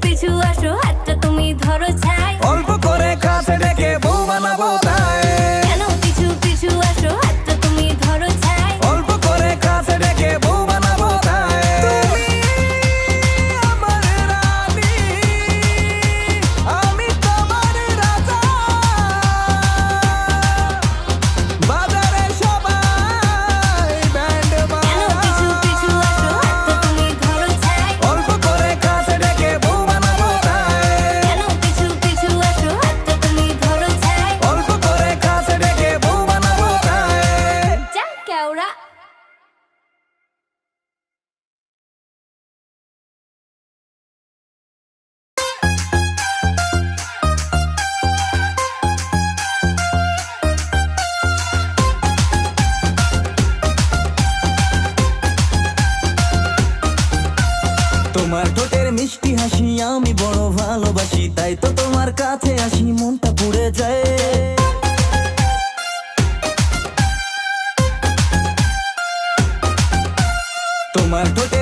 be too extra. ল্যাওরা তোমার ঠোঁটের মিষ্টি হাসি আমি বড় ভালোবাসি, তাই তো তোমার কাছে আসি, মনটা পুড়ে যায়।